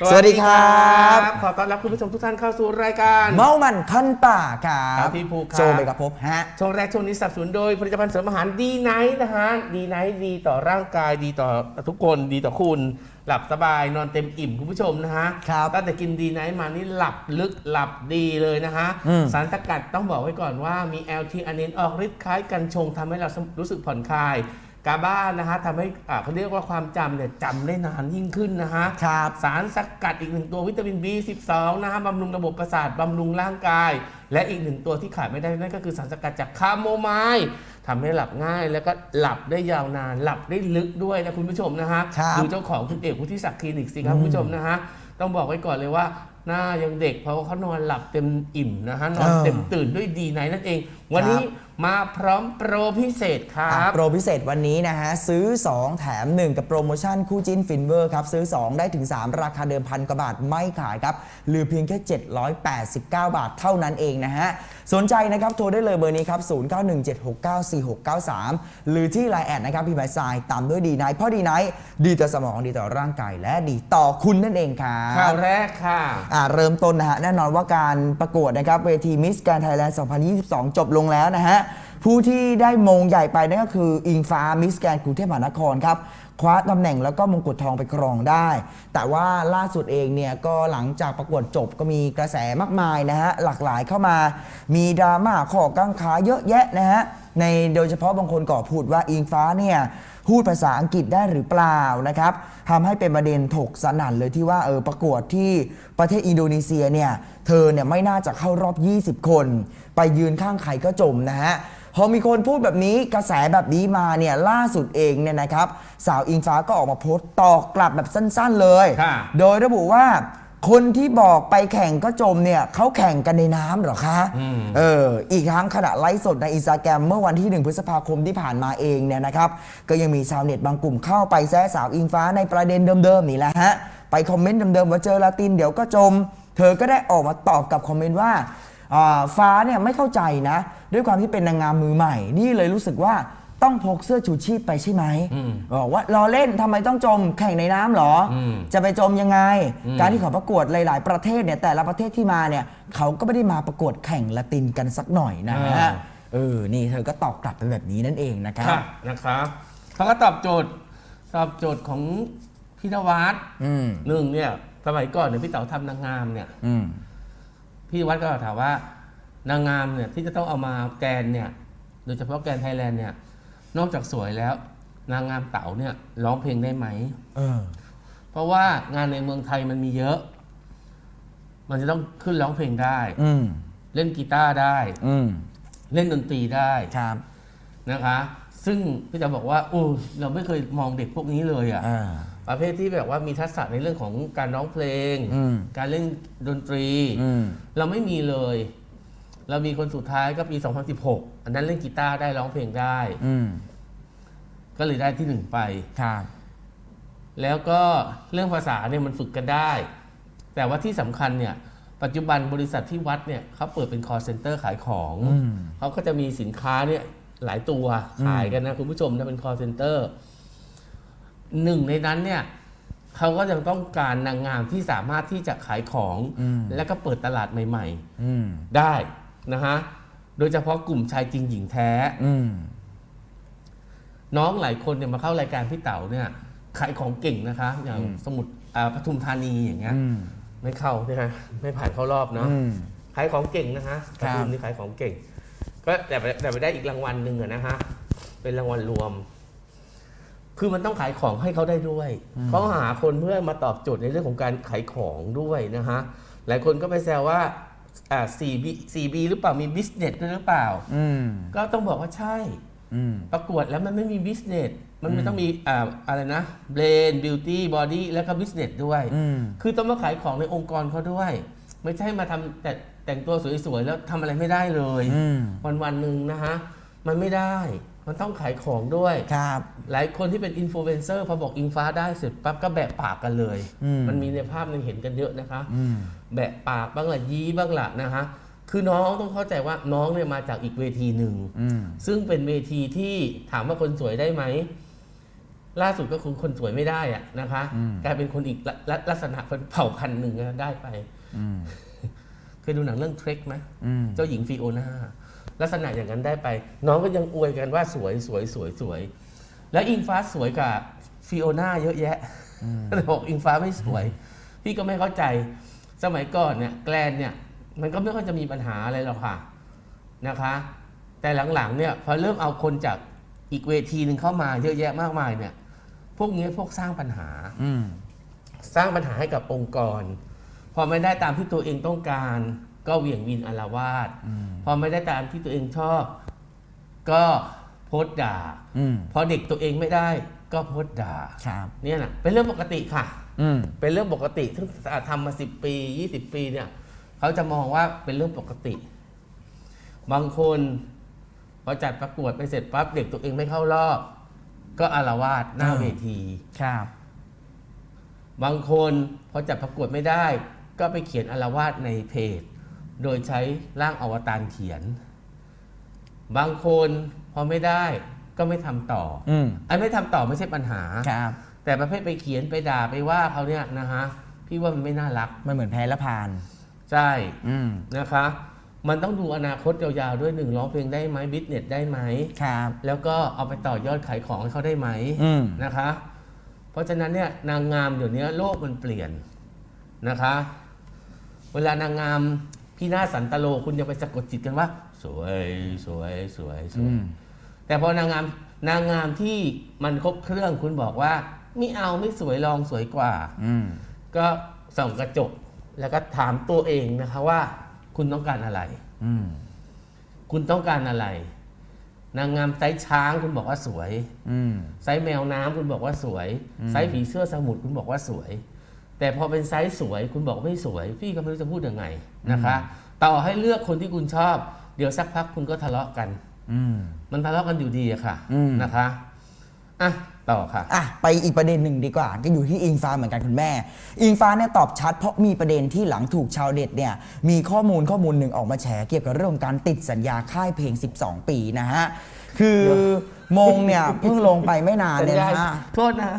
สวัสดีครับ ขอต้อนรับคุณผู้ชมทุกท่านเข้าสู่รายการ เมามันคันป่าครัครับบพี่ภูครับโจไปกับพบฮะช่วงแรกช่วงนี้สนับสนุนโดยผลิตภัณฑ์เสริมอาหารดีไนท์นะฮะดีไนท์ดีต่อร่างกายดีต่อทุกคนดีต่อคุณ หลับสบายนอนเต็มอิ่มคุณผู้ชมนะฮะครับตั้งแต่กินดีไนท์มานี่หลับลึกหลับดีเลยนะฮะอืมสารสกัดต้องบอกไว้ก่อนว่ามี l t อันนินออกฤทธิ์คล้ายกัญชงทำให้เรารู้สึกผ่อนคลาย กาบ้านะฮะทำให้อ่าเขาเรียกว่าความจำเนี่ยจำได้นานยิ่งขึ้นนะฮะครับสารสกัดอีกหนึ่งตัววิตามิน B12 นะฮะบำรุงระบบประสาทบำรุงร่างกาย และอีกหนึ่งตัวที่ขาดไม่ได้นั่นก็คือสารสกัดจากคาโมไมล์ทำให้หลับง่าย แล้วก็หลับได้ยาวนาน หลับได้ลึกด้วยนะคุณผู้ชมนะฮะครับดูเจ้าของคุณเอกวุฒิศักดิ์คลินิกสิครับคุณผู้ชมนะฮะต้องบอกไว้ก่อนเลยว่าหน้ายังเด็กเพราะว่าเขานอนหลับเต็มอิ่มนะฮะนอนเออเต็มตื่นด้วยดีไนท์นั่นเอง วันนี้ มาพร้อมโปรพิเศษครัอะบ โปรพิเศษวันนี้นะฮะ ซื้อ 2 แถม 1 กับโปรโมชั่นคู่จิ้นฟินเวอร์ครับ ซื้อ 2 ได้ถึง 3 ราคาเดิมพันกว่าบาทไม่ขายครับเหลือเพียงแค่ 789 บาทเท่านั้นเองนะฮะ สนใจนะครับ โทรได้เลยเบอร์นี้ครับ 0917694693 หรือที่ไลน์แอดนะครับพี่ไบซายตามด้วยดีไนท์เพราะดีไนท์ดีต่อสมองดีต่อร่างกายและดีต่อคุณนั่นเองครัข่าบวแรกค่ะ อ่าเริ่มต้นนะฮะ แน่นอนว่าการประกวดนะครับ เวทีมิสแกรนไทยแลนด์ 2022 จบลงแล้วนะฮะ ผู้ที่ได้มงใหญ่ไปนั่นก็คือ อิงฟ้ามิสแกรนกรุงเทพมหานครครับคว้าตำแหน่งแล้วก็มงกุฎทองไปครองได้ แต่ว่าล่าสุดเองเนี่ยก็หลังจากประกวดจบก็มีกระแสมากมายนะฮะหลากหลายเข้ามา มีดราม่าข้อกังขาเยอะแยะนะฮะในโดยเฉพาะบางคนก็พูดว่าอิงฟ้าเนี่ยพูดภาษาอังกฤษได้หรือเปล่านะครับทำให้เป็นประเด็นถกสนั่นเลยที่ว่าเออประกวดที่ประเทศอินโดนีเซียเนี่ยเธอเนี่ยไม่น่าจะเข้ารอบ 20 คน ไปยืนข้างใครก็จมนะฮะ พอมีคนพูดแบบนี้กระแสแบบนี้มาเนี่ยล่าสุดเองเนี่ยนะครับ สาวอิงฟ้าก็ออกมาโพสต์ตอบกลับแบบสั้นๆเลย ค่ะ โดยระบุว่า คนที่บอกไปแข่งก็จมเนี่ยเขาแข่งกันในน้ำเหรอคะอืมเอออีกทั้งขณะไลฟ์สดในอินสตาแกรมเมื่อวันที่ 1 พฤษภาคมที่ผ่านมาเองเนี่ยนะครับ ก็ยังมีชาวเน็ตบางกลุ่มเข้าไปแซะสาวอิงฟ้าในประเด็นเดิมๆนี่แหละฮะไปคอมเมนต์เดิมๆว่าเจอลาตินเดี๋ยวก็จม เธอก็ได้ออกมาตอบกับคอมเมนต์ว่าอ่า ฟ้าเนี่ยไม่เข้าใจนะ ด้วยความที่เป็นนางงามมือใหม่ นี่เลยรู้สึกว่าต้องพกเสื้อชูชีพไปใช่ไหมอืมบอกว่ารอเล่นทำไมต้องจมแข่งในน้ำเหรออมจะไปจมยังไงอืมการที่เขาประกวดหลาย ๆ ประเทศเนี่ยแต่ละประเทศที่มาเนี่ยเขาก็ไม่ได้มาประกวดแข่งละตินกันสักหน่อยนะฮะเออนี่เธอก็ตอบกลับไปแบบนี้นั่นเองนะครับค่ะนะครับเขาก็ตอบโจทย์ตอบโจทย์ของพี่นวัดอืมหนึ่งเนี่ยสมัยก่อนเนี่ยพี่เต๋าทำนางงามเนี่ยอืม พี่วัดก็ถามว่านางงามเนี่ยที่จะต้องเอามาแกนเนี่ยโดยเฉพาะแกนไทยแลนด์เนี่ยนอกจากสวยแล้ว นางงามเต๋าเนี่ยร้องเพลงได้ไหม เออ เพราะว่างานในเมืองไทยมันมีเยอะ มันจะต้องขึ้นร้องเพลงได้ อืม เล่นกีตาร์ได้ อืม เล่นดนตรีได้ครับ นะคะ ซึ่งพี่จะบอกว่าโอ้เราไม่เคยมองเด็กพวกนี้เลยอะอ่า ประเภทที่แบบว่ามีทักษะในเรื่องของการร้องเพลงอืมการเล่นดนตรีอืมเราไม่มีเลย เรามีคนสุดท้ายก็ปี 2016 อันนั้นเล่นกีตาร์ได้ร้องเพลงได้อืมก็เลยได้ที่หนึ่งไปครับแล้วก็เรื่องภาษาเนี่ยมันฝึกกันได้ แต่ว่าที่สำคัญเนี่ย ปัจจุบันบริษัทที่วัดเนี่ยเขาเปิดเป็น call center ขายของอืมเขาก็จะมีสินค้าเนี่ยหลายตัวขายกันนะคุณผู้ชมนะเป็น call center หนึ่งในนั้นเนี่ยเขาก็ยังต้องการนางงามที่สามารถที่จะขายของอืมและก็เปิดตลาดใหม่อืมๆได้นะฮะโดยเฉพาะกลุ่มชายจริงหญิงแท้อืมน้องหลายคนเนี่ยมาเข้ารายการพี่เต๋าเนี่ย ขายของเก่งนะคะ อย่างอืมสมุดอ่าปทุมธานีอย่างเงี้ยอืมไม่เข้านะฮะไม่ผ่านเข้ารอบเนาะอืมขายของเก่งนะฮะคปรับทุมนี่ขายของเก่ง ก็แต่ไปแต่ไปได้อีกรางวัลหนึ่งอะนะฮะเป็นรางวัลรวม คือมันต้องขายของให้เขาได้ด้วยเขาหาคนเพื่อมาตอบโจทย์ในเรื่องของการขายของด้วยนะฮะหลายคนก็ไปแซวว่าอ่า 4B 4B หรือเปล่ามี business ด้วยหรือเปล่า อืมก็ต้องบอกว่าใช่ อืม ประกวดแล้วมันไม่มี business มันไม่ต้องมีอ่าอะไรนะ b r a i n beauty body แล้วก็ business ด้วย อืม คือต้องมาขายของในองค์กรเขาด้วย ไม่ใช่มาทำแต่แต่งตัวสวยๆ แล้วทำอะไรไม่ได้เลย อืม วันวันๆหนึ่งนะฮะ มันไม่ได้ มันต้องขายของด้วยครับ หลายคนที่เป็นอินฟลูเอนเซอร์พอบอกอิงฟ้าได้เสร็จปั๊บก็แบะปากกันเลยอืมมันมีในภาพในเห็นกันเยอะนะคะอืมแบะปากบ้างละยี้บ้างละนะฮะคือน้องต้องเข้าใจว่าน้องเนี่ยมาจากอีกเวทีหนึ่งอืมซึ่งเป็นเวทีที่ถามว่าคนสวยได้ไหม ล่าสุดก็คือคนสวยไม่ได้อะนะคะอืมกลายเป็นคนอีกละละลักษณะเป็นเผ่าพันธุ์หนึ่งนะได้ไปอืมเคยดูหนังเรื่องเทรคไหมอืมเจ้าหญิงฟิโอนา ลักษณะอย่างนั้นได้ไป น้องก็ยังอวยกันว่าสวยสวยสวยสวย แล้วอิงฟ้าสวยกับฟิโอนาเยอะแยะแต่บอกอิงฟ้าไม่สวย พี่ก็ไม่เข้าใจสมัยก่อนเนี่ยแกลนเนี่ยมันก็ไม่ค่อยจะมีปัญหาอะไรหรอกค่ะนะคะ แต่หลังๆเนี่ยพอเริ่มเอาคนจากอีกเวทีหนึ่งเข้ามาเยอะแยะมากมายเนี่ย พวกนี้พวกสร้างปัญหาอืมสร้างปัญหาให้กับองค์กร พอไม่ได้ตามที่ตัวเองต้องการ ก็เหวี่ยงวินอารวาสพอไม่ได้ตามที่ตัวเองชอบ ก็โพสต์ด่าอืมพอเด็กตัวเองไม่ได้ก็โพสต์ด่าครับเนี่ยนะเป็นเรื่องปกติค่ะอืมเป็นเรื่องปกติซึ่งทำมาสิบปียี่สิบปีเนี่ยเขาจะมองว่าเป็นเรื่องปกติ บางคนพอจัดประกวดไปเสร็จปั๊บเด็กตัวเองไม่เข้ารอบ ก็อารวาสหน้าอ่าเวทีครับ บางคนพอจัดประกวดไม่ได้ ก็ไปเขียนอารวาสในเพจ โดยใช้ร่างอวตารเขียน บางคนพอไม่ได้ก็ไม่ทำต่ออืมไอ้ไม่ทำต่อไม่ใช่ปัญหาครับ แต่ประเภทไปเขียนไปด่าไปว่าเขาเนี่ยนะฮะพี่ว่ามันไม่น่ารัก มันเหมือนแพ้และพาน ใช่อืมนะคะ มันต้องดูอนาคตยาวๆด้วยหนึ่งร้องเพลงได้ไหมบิสเนสได้ไหมครับ แล้วก็เอาไปต่อยอดขายของให้เขาได้ไหมอืมนะคะ เพราะฉะนั้นเนี่ยนางงามเดี๋ยวนี้โลกมันเปลี่ยนนะคะ เวลานางงาม พี่นาศสันตโลคุณจะไปสะกดจิตกันว่า สวยสวยสวยสอืวยมแต่พอนางงามนางงามที่มันครบเครื่องคุณบอกว่าไม่เอาไม่สวยลองสวยกว่าอืมก็ส่องกระจก แล้วก็ถามตัวเองนะคะว่า คุณต้องการอะไรอืมคุณต้องการอะไร นางงามไซส์ช้างคุณบอกว่าสวยอืมไซส์แมวน้ำคุณบอกว่าสวยไซส์ผีเสื้อสมุทรคุณบอกว่าสวย แต่พอเป็นไซส์สวยคุณบอกไม่สวย พี่ก็ไม่รู้จะพูดยังไงนะคะ ต่อให้เลือกคนที่คุณชอบ เดี๋ยวสักพักคุณก็ทะเลาะกันอืมมันทะเลาะกันอยู่ดีอะค่ะอืมนะคะอะต่อค่ะอะไปอีกประเด็นหนึ่งดีกว่า ก็อยู่ที่อิงฟ้าเหมือนกันคุณแม่ อิงฟ้าเนี่ยตอบชัด เพราะมีประเด็นที่หลังถูกชาวเด็ดเนี่ยมีข้อมูลข้อมูลหนึ่งออกมาแฉเกี่ยวกับเรื่องของการติดสัญญาค่ายเพลง 12 ปีนะฮะคือมงเนี่ยเพิ่งลงไปไม่นานเนี่ยนะฮะโทษนะ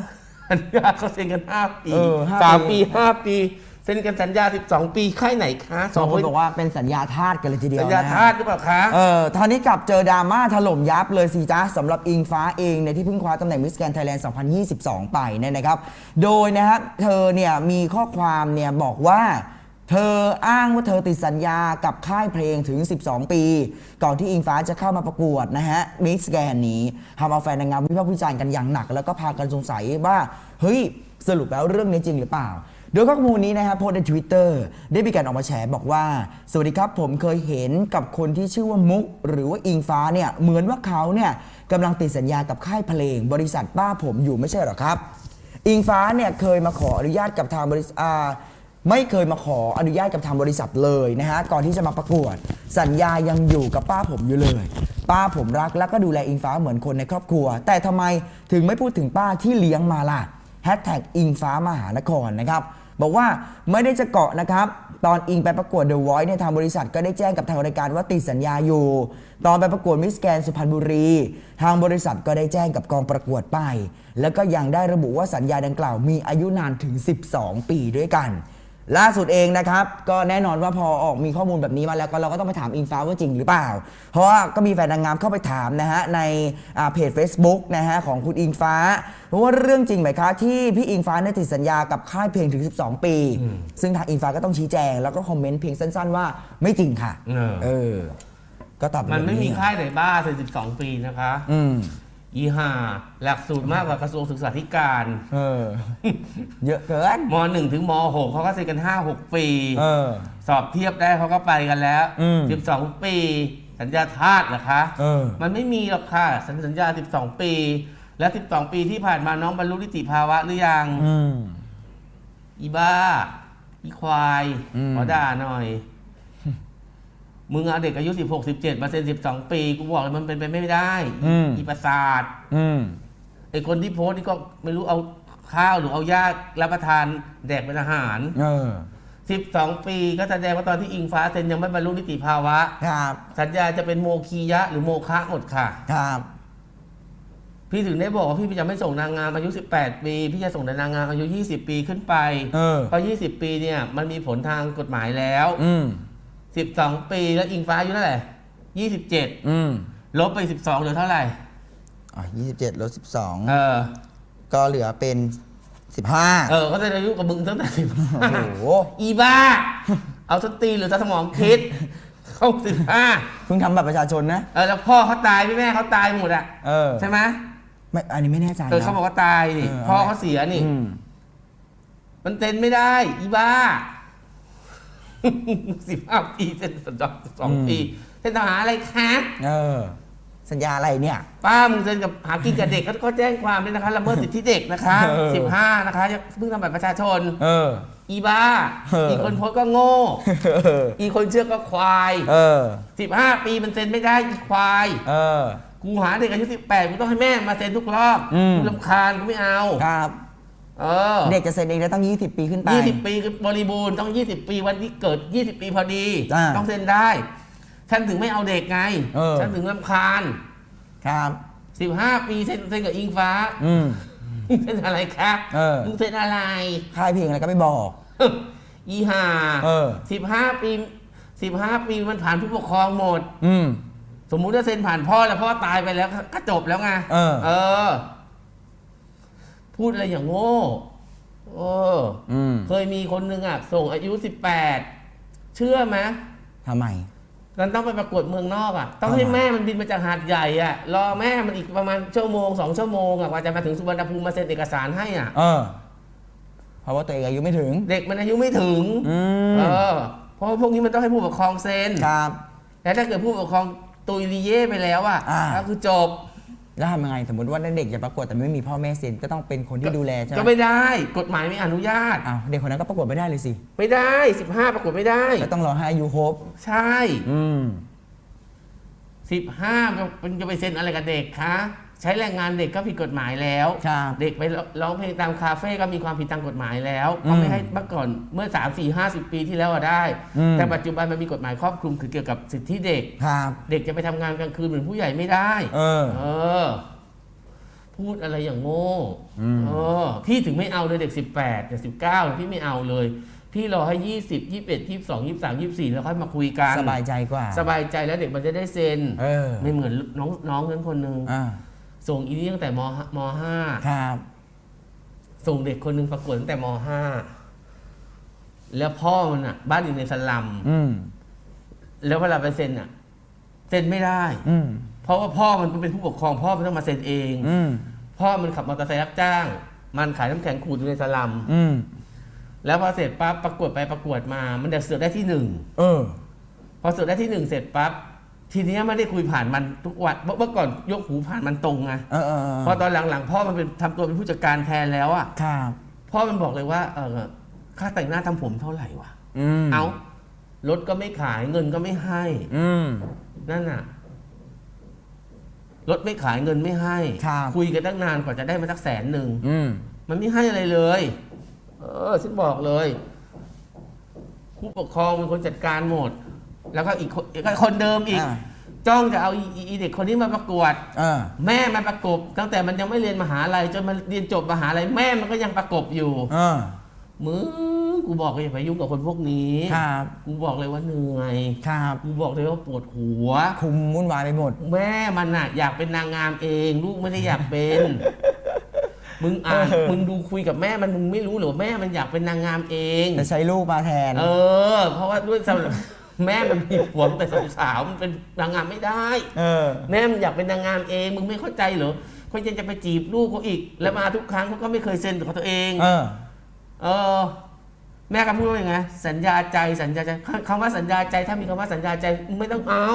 สัญญาเขาเซ็นกันห้าปีเออห้าสามปี ปีห้าปี เซ็นกันสัญญาสิบสองปีค่ายไหนคะสองคนบอกว่าเป็นสัญญาทาสกันเลยทีเดียวสัญญานะฮะ ทาสหรือเปล่าคะ เออตอนนี้กลับเจอดราม่าถล่มยับเลยสิจ้าสำหรับอิงฟ้าเองเนี่ยที่เพิ่งคว้าตำแหน่งมิสแกนไทยแลนด์ 2022 ไปเนี่ยนะครับ โดยนะฮะเธอเนี่ยมีข้อความเนี่ยบอกว่า เธออ้างว่าเธอติดสัญญากับค่ายเพลงถึง 12 ปี ก่อนที่อิงฟ้าจะเข้ามาประกวดนะฮะมิสแกนนี้ทำเอาแฟนนางงามวิพากษ์วิจารณ์กันอย่างหนัก แล้วก็พากันสงสัยว่า เฮ้ย สรุปแล้วเรื่องนี้จริงหรือเปล่า โดยข้อมูลนี้นะครับโพสต์ใน Twitter ได้มีการออกมาแฉบอกว่า สวัสดีครับผมเคยเห็นกับคนที่ชื่อว่ามุก หรือว่าอิงฟ้าเนี่ยเหมือนว่าเขาเนี่ยกำลังติดสัญญากับค่ายเพลง บริษัทป้าผมอยู่ไม่ใช่หรอครับ อิงฟ้าเนี่ยเคยมาขออนุญาตกับทางบริษัท ไม่เคยมาขออนุญาตกับทางบริษัทเลยนะฮะก่อนที่จะมาประกวด สัญญายังอยู่กับป้าผมอยู่เลย ป้าผมรักแล้วก็ดูแลอิงฟ้าเหมือนคนในครอบครัว แต่ทำไมถึงไม่พูดถึงป้าที่เลี้ยงมาล่ะแฮชแท็กอิงฟ้ามหานครนะครับบอกว่าไม่ได้จะเกาะนะครับ ตอนอิงไปประกวด The Voice เนี่ยทางบริษัทก็ได้แจ้งกับทางรายการว่าติดสัญญาอยู่ ตอนไปประกวดมิสแกนสุพรรณบุรี ทางบริษัทก็ได้แจ้งกับกองประกวดไป แล้วก็ยังได้ระบุว่าสัญญาดังกล่าวมีอายุนานถึง 12 ปีด้วยกัน ล่าสุดเองนะครับ ก็แน่นอนว่าพอออกมีข้อมูลแบบนี้มาแล้วก็เราก็ต้องไปถามอิงฟ้าว่าจริงหรือเปล่า เพราะว่าก็มีแฟนนางงามเข้าไปถามนะฮะในอ่าเพจ Facebook นะฮะของคุณอิงฟ้าเพราะว่าเรื่องจริงไหมคะที่พี่อิงฟ้าเนี่ยติดสัญญากับค่ายเพลงถึง 12 ปี ซึ่งทางอิงฟ้าก็ต้องชี้แจง แล้วก็คอมเมนต์เพียงสั้น ๆ ว่าไม่จริงค่ะ เออเออก็ตอบปมันไม่แบบมีค่ายไหนบ้าเซ็นสิบสองปีนะคะ อืม อีห่าหลักสูตรมากกว่ากระทรวงศึกษาธิการ เออ เยอะเกินมหนึ่งถึงมหกเขาก็เซ็นกันห้าหกปี เออ สอบเทียบได้เขาก็ไปกันแล้ว อืมสิบสองปี สัญญาทาสเหรอคะ เออ มันไม่มีหรอกค่ะ สัญสัญญา 12 ปี และ 12 ปีที่ผ่านมาน้องบรรลุนิติภาวะหรือยัง อืม อีบ้า อีควาย อืม ขอด่าหน่อย มึงเอาเด็กอายุ 16 17 มาเซ็น 12 ปี กูบอกเลยมันเป็นไปไม่ได้อีประสาทอืม ไอคนที่โพสต์นี่ก็ไม่รู้เอาข้าวหรือเอายารับประทานแดกเป็นอาหาร เออ 12 ปีก็แสดงว่าตอนที่อิงฟ้าเซ็นยังไม่บรรลุนิติภาวะ ครับ สัญญาจะเป็นโมคียะหรือโมคะหมดค่ะ ครับพพี่ถึงได้บอกว่าพี่จะไม่ส่งนางงามอายุ 18 ปี พี่จะส่งแต่นางงามอายุ 20 ปีขึ้นไปเออ เพราะ 20 ปีเนี่ยมันมีผลทางกฎหมายแล้ว อืม 12ปีแล้วอิงฟ้าอายุเท่าไหร่27อืมลบไป12เหลือเท่าไหร่อะยี่สิบเจ็ดลดสิบสองเออ ก็เหลือเป็นสิบห้าเออ ก็จะอายุกับมึงตั้งแต่สิบโอ้โหอีบ้า เอาสตีหรือสมองคิด เข้าสิบห้าเพิ่งทำบัตรประชาชนนะ เออแล้วพ่อเขาตายพี่แม่เขาตายหมดอะเออใช่ไหมไม่อันนี้ไม่แน่ใจเออนะ เขาบอกว่าตายนี่เออ พ่อเขาเสียนี่ อืม มันเซ็นไม่ได้ อีบ้า สิบห้าปีเซ็นสองปีเซ็นทหารอะไรคะเออ สัญญาอะไรเนี่ย ป้ามึงเซ็นกับหากินกับเด็กก็ก็แจ้งความด้วยนะคะละเมิดสิทธิเด็กนะคะเออ สิบห้านะคะอย่าเพิ่งทำบัตรประชาชน เออ อีบ้า เอออี อีคนโพสต์ก็โง่ เออ อีคนเชื่อก็ควายเออ สิบห้าปีมันเซ็นไม่ได้อีควาย เออ กูหาเด็กอายุสิบแปดกูต้องให้แม่มาเซ็นทุกรอบอืม กูลำคาญกูไม่เอา ครับ เออเด็กจะเซ็นเองได้ต้องยี่สิบปีขึ้นไป ยี่สิบปีคือบริบูรณ์ต้องยี่สิบปีวันที่เกิดยี่สิบปีพอดี อ่าต้องเซ็นได้ ฉันถึงไม่เอาเด็กไง เออ ฉันถึงลำคาญครับ สิบห้าปีเซ็นเซ็นกับอิงฟ้าอืมมึงเซ็นอะไรครับเออ มึงเซ็นอะไร ค่ายเพลงอะไรก็ไม่บอก อีห่าเออ สิบห้าปีสิบห้าปีมันผ่านผู้ปกครองหมด อืม สมมุติว่าเซ็นผ่านพ่อแล้วพ่อตายไปแล้วก็ก็จบแล้วไงเออ เออ พูดอะไรอย่างโง่เอออืมเคยมีคนหนึ่งอะ ส่งอายุสิบแปดเชื่อไหมทำไม มันต้องไปประกวดเมืองนอกอะ ต้องให้ทำไมแม่มันบินมาจากหาดใหญ่อะ รอแม่มันอีกประมาณชั่วโมงสองชั่วโมงอะกว่าจะมาถึงสุวรรณภูมิมาเซ็นเอกสารให้อะ เออ เพราะว่าตัวเองอายุไม่ถึง เด็กมันอายุไม่ถึงอืมเออเพราะว่าพวกนี้มันต้องให้ผู้ปกครองเซ็นครับแต่ถ้าเกิดผู้ปกครองตุยลีเย่ไปแล้วอะอ่า ก็คือจบ แล้วทำยังไงสมมติว่าเด็กจะประกวดแต่ไม่มีพ่อแม่เซ็นก็ต้องเป็นคนที่ดูแลใช่ไหมก็ไม่ได้กฎหมายไม่อนุญาตอ้าวเด็กคนนั้นก็ประกวดไม่ได้เลยสิไม่ได้ 15 ประกวดไม่ได้ก็ต้องรอให้อายุครบใช่อืม15มันจะไปเซ็นอะไรกับเด็กคะ ใช้แรงงานเด็กก็ผิดกฎหมายแล้ว ครับเด็กไปร้องเพลงตามคาเฟ่ก็มีความผิดตามกฎหมายแล้วอืมเขาไม่ให้เมื่อก่อนเมื่อ 3 4 50 ปีที่แล้วอะได้ อืม แต่ปัจจุบันมันมีกฎหมายครอบคลุมคือเกี่ยวกับสิทธิเด็ก ครับ เด็กจะไปทำงานกลางคืนเหมือนผู้ใหญ่ไม่ได้ เออ เออ พูดอะไรอย่างโง่อืม เออ พี่ถึงไม่เอาเลยเด็ก18เด็ก19พี่ไม่เอาเลย พี่รอให้20 21 22 23 24แล้วค่อยมาคุยกันสบายใจกว่า สบายใจแล้วเด็กมันจะได้เซ็นเออ ไม่เหมือนน้องน้องนั้นคนหนึ่งอ่า ส่งอีนี่ตั้งแต่มมห้าครับ ส่งเด็กคนหนึ่งประกวดตั้งแต่มห้าแล้วพ่อมันอะ บ้านอยู่ในสลัมอืมแล้วเวลาไปเซ็นอะ เซ็นไม่ได้ อืมเพราะว่าพ่อมันเป็นผู้ปกครอง พ่อมันต้องมาเซ็นเอง อืมพ่อมันขับมอเตอร์ไซค์รับจ้าง มันขายน้ำแข็งขูดอยู่ในสลัมอืมแล้วพอเสร็จปั๊บประกวดไปประกวดมา มันจะเสือกได้ที่หนึ่งเออ พอเสือกได้ที่หนึ่งเสร็จปั๊บ ทีเนี้ยไม่ได้คุยผ่านมันทุกวันเมื่อเมื่อก่อนยกหูผ่านมันตรงไงเออเออเออพอตอนหลังๆพ่อมันเป็นทำตัวเป็นผู้จัดการแทนแล้วอะครับ พ่อมันบอกเลยว่าเออค่าแต่งหน้าทำผมเท่าไหร่วะอืมเอารถก็ไม่ขายเงินก็ไม่ให้ อืม นั่นน่ะรถไม่ขายเงินไม่ให้ครับคุยกันตั้งนานกว่าจะได้มาสักแสนหนึ่ง อืม มันไม่ให้อะไรเลย เออฉันบอกเลย ผู้ปกครองเป็นคนจัดการหมด แล้วก็อีกคนอีกคนเดิมอีก อ่า จ้องจะเอาอีอีเด็กคนนี้มาประกวด เออ แม่มันประกบ ตั้งแต่มันยังไม่เรียนมหาลัยจนมันเรียนจบมหาลัยแม่มันก็ยังประกบอยู่ เออ มึงกูบอกเลยอย่าไปยุ่งกับคนพวกนี้ครับ กูบอกเลยว่าเหนื่อยครับ กูบอกเลยว่าปวดหัว คุมวุ่นวายไปหมด แม่มันน่ะอยากเป็นนางงามเอง ลูกไม่ได้อยากเป็น มึงอ่านเออ มึงดูคุยกับแม่มันมึงไม่รู้เหรอแม่มันอยากเป็นนางงามเองแต่ใช้ลูกมาแทน เออ เพราะว่าด้วยสำหรับ แม่มันมีผัวตั้งแต่สาวๆมันเป็นนางงามไม่ได้ เออ แม่มันอยากเป็นนางงามเองมึงไม่เข้าใจเหรอเขาจะจะไปจีบลูกเขาอีก แล้วมาทุกครั้งเขาก็ไม่เคยเซ็นกับตัวเอง เออ เออ แม่ก็พูดว่าอย่างไงสัญญาใจสัญญาใจคำว่าสัญญาใจถ้ามีคำว่าสัญญาใจมึงไม่ต้องเอา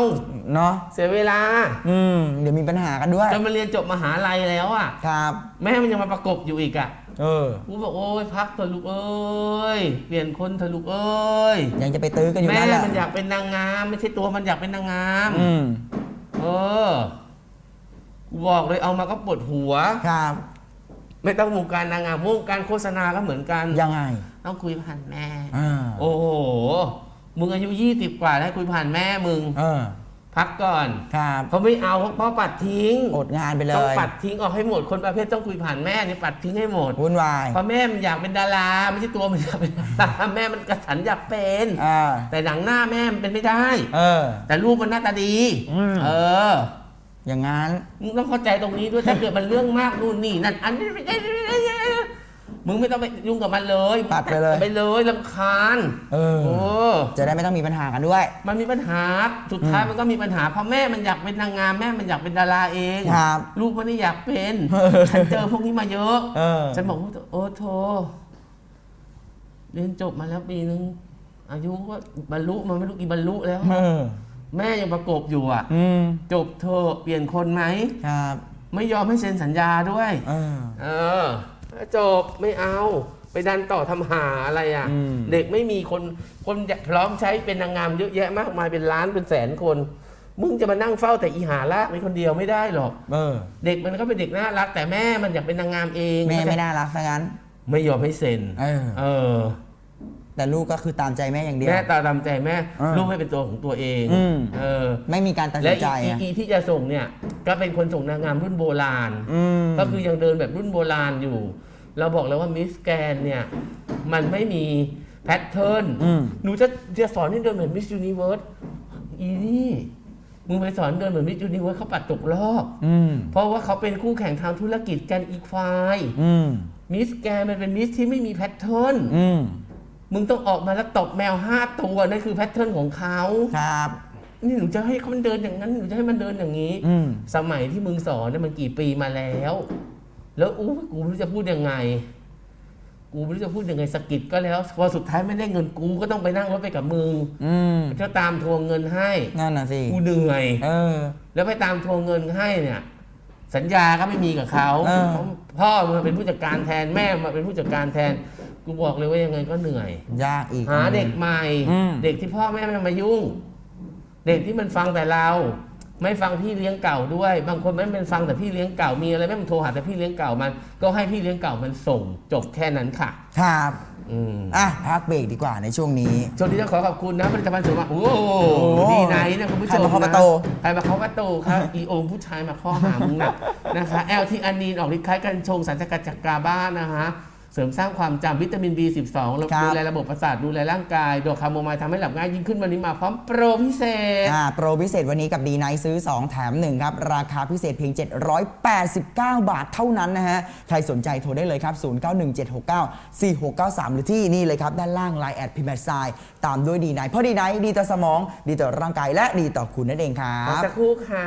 เนาะเสียเวลาอืม เดี๋ยวมีปัญหากันด้วยจนมันเรียนจบมหาลัยแล้วอะ ครับ แม่มันยังมาประกบอยู่อีกอะ เออกูบอกโอ้ยพักเถอะลูกเอ้ยเปลี่ยนคนเถอะลูกเอ้ยยังจะไปตื้อกันอยู่แม่นั่นแหละมันอยากเป็นนางงามไม่ใช่ตัวมันอยากเป็นนางงาม อืมเออกูบอกเลยเอามาก็ปวดหัว ครับ ไม่ต้องวงการนางงามวงการโฆษณาก็เหมือนกันยังไงต้องคุยผ่านแม่อ่าโอ้โหมึงอายุยี่สิบกว่าแล้วให้คุยผ่านแม่มึง เออ พักก่อนครับเขาไม่เอาเพราะพ่อปัดทิ้งอดงานไปเลต้องยปัดทิ้งออกให้หมดคนประเภทต้องคุยผ่านแม่เนี่ยปัดทิ้งให้หมดวุ่นวายเพราะแม่มันอยากเป็นดาราไม่ใช่ตัวมันอยากเป็นดาราแม่มันกระสันอยากเป็นอ่าแต่หนังหน้าแม่มันเป็นไม่ได้ เออ แต่ลูกมันหน้าตาดีอืมเออ อย่างงั้นมึงต้องเข้าใจตรงนี้ด้วยถ้าเกิดมันเรื่องมากนู่นนี่นั่นอันนี้ไม่ได้มึงไม่ต้องไปยุ่งกับมันเลยปัดไปเลย ไปเลยลำคาญเออโอ้จะได้ไม่ต้องมีปัญหากันด้วย มันมีปัญหา สุดท้ายมันก็มีปัญหาเพราะแม่มันอยากเป็นนางงามแม่มันอยากเป็นดาราเองครับลูกมันไม่ได้อยากเป็น เออ ฉันเจอพวกนี้มาเยอะ เออ ฉันบอกว่าโอ้โธเรียนจบมาแล้วปีนึง อายุก็บรรลุมันไม่รู้กี่บรรลุแล้ว เออ แม่ยังประกบอยู่อะ อืม จบเธอะเปลี่ยนคนไหม ครับ ไม่ยอมให้เซ็นสัญญาด้วย เออ เออ จบไม่เอา ไปดันต่อทำหาอะไรอะ อืม เด็กไม่มีคนคนพร้อมใช้เป็นนางงามเยอะแยะมากมายเป็นล้านเป็นแสนคน มึงจะมานั่งเฝ้าแต่อีหาลากในคนเดียวไม่ได้หรอก เออ เด็กมันก็เป็นเด็กน่ารัก แต่แม่มันอยากเป็นนางงามเองแม่ไม่น่ารักซะงั้น ไม่ยอมให้เซ็นเออ เออ แต่ลูกก็คือตามใจแม่อย่างเดียว แม่ตาดำใจแม่เออลูกไม่เป็นตัวของตัวเองอืม เออไม่มีการตัดและสินใจอีอะอีที่จะส่งเนี่ย ก็เป็นคนส่งนางงามรุ่นโบราณ อืม ก็คือยังเดินแบบรุ่นโบราณอยู่ เราบอกแล้วว่ามิสแกนเนี่ย มันไม่มีแพทเทิร์น อืม หนูจะจะสอนให้เดินเหมือนมิส s u นิเวิร์สอีนี่ มึงไปสอนเดินเหมือนมิส s u นิเวิร์สเขาปัดตกรอบ อืมเพราะว่าเขาเป็นคู่แข่งทางธุรกิจกันอีกฝ่าย อืมมิสแกนมันเป็นมิสที่ไม่มีแพทเทิร์น อืม มึงต้องออกมาแล้วตบแมวห้าตัวนั่นคือแพทเทิร์นของเขาครับ นี่หนูจะให้เขามันเดินอย่างนั้นหนูจะให้มันเดินอย่างนี้ อืม สมัยที่มึงสอนเนี่ยมันกี่ปีมาแล้ว แล้วอู้กูไม่รู้จะพูดยังไง กูไม่รู้จะพูดยังไงสะกิดก็แล้วพอสุดท้ายไม่ได้เงินกูก็ต้องไปนั่งรถไปกับมึงอืมจะตามทวงเงินให้ นั่นน่ะสิกูเหนื่อย เออ แล้วไปตามทวงเงินให้เนี่ย สัญญาก็ไม่มีกับเขาเออเพราะพ่อมาเป็นผู้จัดการแทนแม่มาเป็นผู้จัดการแทน กูบอกเลยว่ายังไงก็เหนื่อย ยากอีก หาเด็กใหม่ อืม เด็กที่พ่อแม่ไม่มายุ่ง เด็กที่มันฟังแต่เรา ไม่ฟังพี่เลี้ยงเก่าด้วย บางคนไม่เป็นฟังแต่พี่เลี้ยงเก่ามีอะไรไม่มันโทรหาแต่พี่เลี้ยงเก่ามัน ก็ให้พี่เลี้ยงเก่ามันส่ง จบแค่นั้นค่ะ ครับ อืม อะ พักเบรกดีกว่าในช่วงนี้ ช่วงนี้ต้องขอขอบคุณนะผลิตภัณฑ์เสริมอาหารโอ้โหโอ้โหดีไนท์นะคุณผู้ชมใครมาเคาะประตู ใครมาเคาะประตูครับ อีโอมผู้ชายมาข้อหามึงนะนะคะ LT อันนีนออกฤทธิ์คล้ายกันชงสารสกัดจากกาบ้านะฮะ เสริมสร้างความจำวิตามิน B12 แล้วครับดูแลระบบประสาทดูแลร่างกายดอกคาโมไมล์ทำให้หลับง่ายยิ่งขึ้นวันนี้มาพร้อมโปรพิเศษอ่าโปรพิเศษวันนี้กับดีไนซื้อ 2 แถม 1 ครับ ราคาพิเศษเพียง 789 บาทเท่านั้นนะฮะ ใครสนใจโทรได้เลยครับ 0917694693 หรือที่นี่เลยครับ ด้านล่าง Line แอดพิมพ์แอดไซน์ตามด้วยดีไนเพราะดีไนดีต่อสมอง ดีต่อร่างกายและดีต่อคุณนั่นเองครัขอบสักครู่ค่ะ